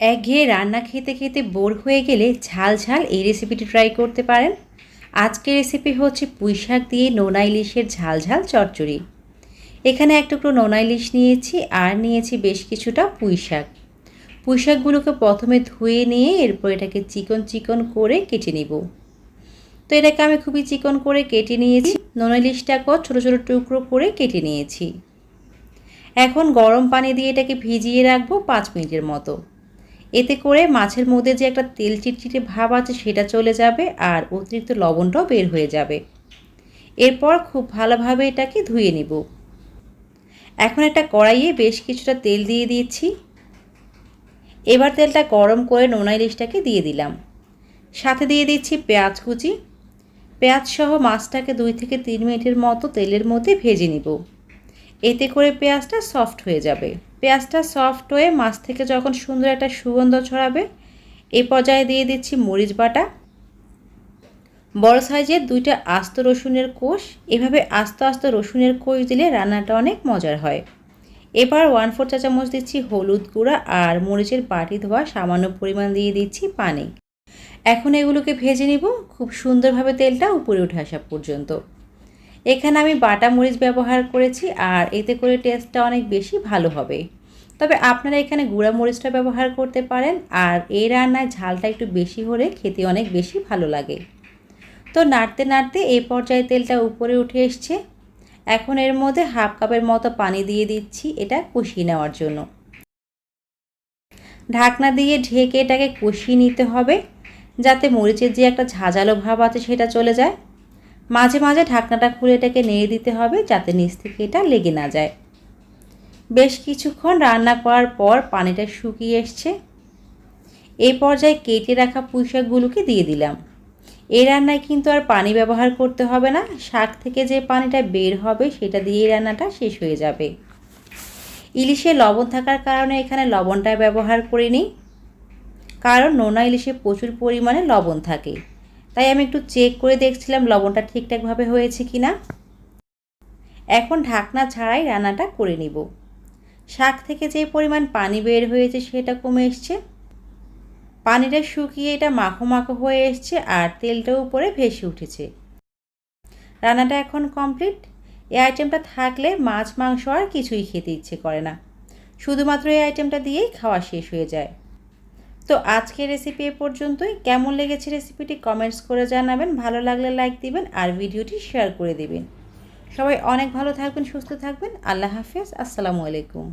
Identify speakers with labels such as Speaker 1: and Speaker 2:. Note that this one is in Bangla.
Speaker 1: একঘেয়ে রান্না খেতে খেতে বোর হয়ে গেলে ঝাল ঝাল এই রেসিপিটি ট্রাই করতে পারেন। আজকের রেসিপি হচ্ছে পুঁই শাক দিয়ে নোনা ইলিশের ঝাল ঝাল চচ্চড়ি। এখানে এক টুকরো নোনা ইলিশ নিয়েছি আর নিয়েছি বেশ কিছুটা পুঁই শাক। পুঁই শাকগুলোকে প্রথমে ধুয়ে নিয়ে এরপর এটাকে চিকন চিকন করে কেটে নিব। তো এটাকে আমি খুবই চিকন করে কেটে নিয়েছি। নোনা ইলিশটাকেও ছোটো ছোটো টুকরো করে কেটে নিয়েছি। এখন গরম পানি দিয়ে এটাকে ভিজিয়ে রাখব পাঁচ মিনিটের মতো। এতে করে মাছের মধ্যে যে একটা তেল চিটচিটে ভাব আছে সেটা চলে যাবে আর অতিরিক্ত লবণটাও বের হয়ে যাবে। এরপর খুব ভালোভাবে এটাকে ধুয়ে নিব। এখন একটা কড়াইয়ে বেশ কিছুটা তেল দিয়ে দিয়েছি। এবার তেলটা গরম করে নোনা ইলিশটাকে দিয়ে দিলাম। সাথে দিয়ে দিচ্ছি পেঁয়াজ কুচি। পেঁয়াজ সহ মাছটাকে দুই থেকে তিন মিনিটের মতো তেলের মধ্যে ভেজে নিব। এতে করে পেঁয়াজটা সফট হয়ে যাবে। পেঁয়াজটা সফট হয়ে মাছ থেকে যখন সুন্দর একটা সুগন্ধ ছড়াবে এই পর্যায়ে দিয়ে দিচ্ছি মরিচ বাটা। বড় সাইজের দুইটা আস্ত রসুনের কোষ, এভাবে আস্ত আস্ত রসুনের কোষ দিলে রান্নাটা অনেক মজার হয়। এবার ওয়ান ফোর চা চামচ দিচ্ছি হলুদ গুঁড়া আর মরিচের বাটি ধোয়া সামান্য পরিমাণ দিয়ে দিচ্ছি পানি। এখন এগুলোকে ভেজে নিব, খুব সুন্দরভাবে তেলটা উপরে উঠে আসা পর্যন্ত। এখানে আমি বাটা মরিচ ব্যবহার করেছি আর এতে করে টেস্টটা অনেক বেশি ভালো হবে। তবে আপনারা এখানে গুঁড়া মরিচটা ব্যবহার করতে পারেন আর এই রান্নায় ঝালটা একটু বেশি হলে খেতে অনেক বেশি ভালো লাগে। তো নাড়তে নাড়তে এই পর্যায়ে তেলটা উপরে উঠে এসছে। এখন এর মধ্যে হাফ কাপের মতো পানি দিয়ে দিচ্ছি এটা কষিয়ে নেওয়ার জন্য। ঢাকনা দিয়ে ঢেকে এটাকে কষিয়ে নিতে হবে যাতে মরিচের যে একটা ঝাঁঝালো ভাব আছে সেটা চলে যায়। মাঝে মাঝে ঢাকনাটা খুলে এটাকে নেড়ে দিতে হবে যাতে নিচ থেকে এটা লেগে না যায়। বেশ কিছুক্ষণ রান্না করার পর পানিটা শুকিয়ে এসছে। এই পর্যায়ে কেটে রাখা পুঁইশাকগুলোকে দিয়ে দিলাম। এই রান্নায় কিন্তু আর পানি ব্যবহার করতে হবে না। শাক থেকে যে পানিটা বের হবে, সেটা দিয়ে রান্নাটা শেষ হয়ে যাবে। ইলিশে লবণ থাকার কারণে এখানে লবণটা ব্যবহার করিনি। কারণ নোনা ইলিশে প্রচুর পরিমাণে লবণ থাকে। তাই আমি একটু চেক করে দেখছিলাম লবণটা ঠিকঠাকভাবে হয়েছে কি না এখন ঢাকনা ছাড়াই রান্নাটা করে নিব। শাক থেকে যে পরিমাণ পানি বের হয়েছে সেটা কমে এসছে। পানিটা শুকিয়ে এটা মাখো মাখো হয়ে এসছে আর তেলটা উপরে ভেসে উঠেছে। রান্নাটা এখন কমপ্লিট। এই আইটেমটা থাকলে মাছ, মাংস আর কিছুই খেতে ইচ্ছে করে না। শুধুমাত্র এই আইটেমটা দিয়েই খাওয়া শেষ হয়ে যায়। তো আজকের রেসিপি এ পর্যন্তই। কেমন লেগেছে রেসিপিটি কমেন্টস করে জানাবেন। ভালো লাগলে লাইক দিবেন আর ভিডিওটি শেয়ার করে দিবেন। সবাই অনেক ভালো থাকবেন সুস্থ থাকবেন। আল্লাহ হাফেজ আসসালামু আলাইকুম।